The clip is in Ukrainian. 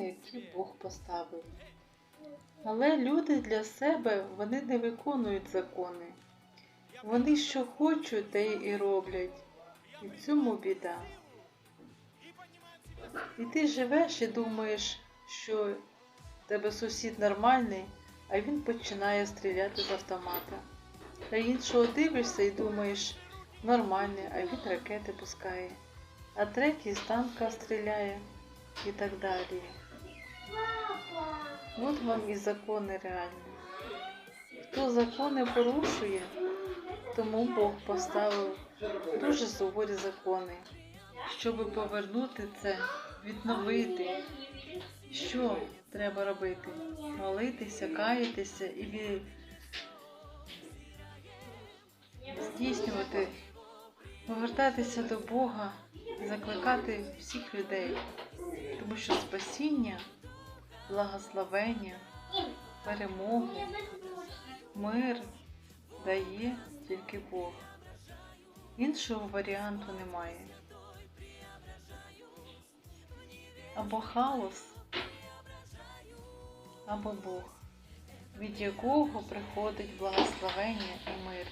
які Бог поставив. Але люди для себе вони не виконують закони. Вони що хочуть, те і роблять. І в цьому біда. І ти живеш і думаєш, що тебе сусід нормальний, а він починає стріляти з автомата. А іншого дивишся і думаєш, нормальний, а він ракети пускає. А третій з танка стріляє і так далі. От вам і закони реальні. Хто закони порушує, тому Бог поставив дуже суворі закони, щоб повернути це, відновити. Що треба робити? Молитися, каятися і ві- здійснювати, повертатися до Бога, закликати всіх людей, тому що спасіння, благословення, перемогу, мир дає тільки Бог. Іншого варіанту немає. Або хаос, або Бог, від якого приходить благословення і мир.